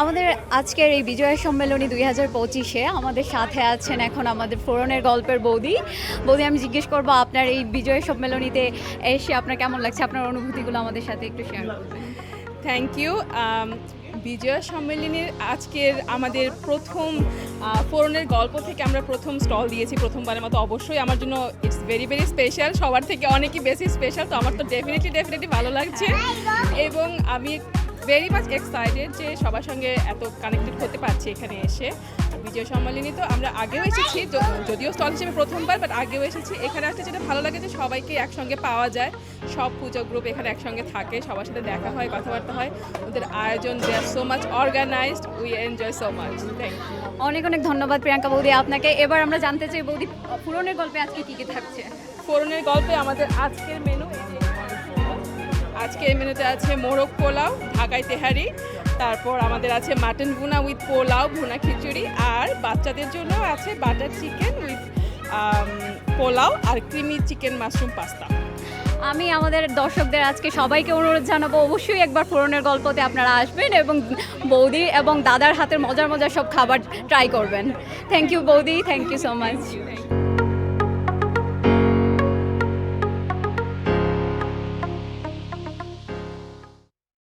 আমাদের আজকের এই বিজয় সম্মেলনী দুই হাজার পঁচিশে আমাদের সাথে আছেন এখন আমাদের ফোরনের গল্পের বৌদি। বৌদি আমি জিজ্ঞেস করব আপনার এই বিজয় সম্মেলনীতে এসে আপনার কেমন লাগছে? আপনার অনুভূতিগুলো আমাদের সাথে একটু শেয়ার করবেন। থ্যাংক ইউ বিজয়া সম্মেলনের আজকের আমাদের প্রথম ফোরনের গল্প থেকে আমরা প্রথম স্টল দিয়েছি প্রথমবারের মতো। অবশ্যই আমার জন্য ইটস ভেরি ভেরি স্পেশাল সবার থেকে অনেকই বেশি স্পেশাল তো আমার তো ডেফিনেটলি ডেফিনেটলি ভালো লাগছে। এবং আমি ভেরি মাচ এক্সাইটেড যে সবার সঙ্গে এত কানেক্টেড হতে পারছি এখানে এসে। বিজয় সম্মেলনী তো আমরা আগেও এসেছি যদিও স্টল হিসেবে প্রথমবার বাট আগেও এসেছি। এখানে আসতে যেটা ভালো লাগে যে সবাইকে একসঙ্গে পাওয়া যায়। সব পুজো গ্রুপ এখানে একসঙ্গে থাকে সবার সাথে দেখা হয় কথাবার্তা হয়। ওদের আয়োজন they are so much organized we enjoy so much thank you অনেক অনেক ধন্যবাদ প্রিয়াঙ্কা বৌদি আপনাকে। এবার আমরা জানতে চাই বৌদি পুরনের গল্পে আজকে কী কী থাকছে? পুরনের গল্পে আমাদের আজকের মেনু আজকের মেনুতে আছে মোরগ পোলাও, ঢাকাই তেহারি, তারপর আমাদের আছে মাটন ভুনা উইথ পোলাও, ভুনা খিচুড়ি, আর বাচ্চাদের জন্য আছে বাটার চিকেন উইথ পোলাও আর ক্রিমি চিকেন মাশরুম পাস্তা। আমি আমাদের দর্শকদের আজকে সবাইকে অনুরোধ জানাব, অবশ্যই একবার ফোরনের গল্পতে আপনারা আসবেন এবং বৌদি এবং দাদার হাতের মজার মজার সব খাবার ট্রাই করবেন। থ্যাংক ইউ বৌদি থ্যাংক ইউ সো মাচ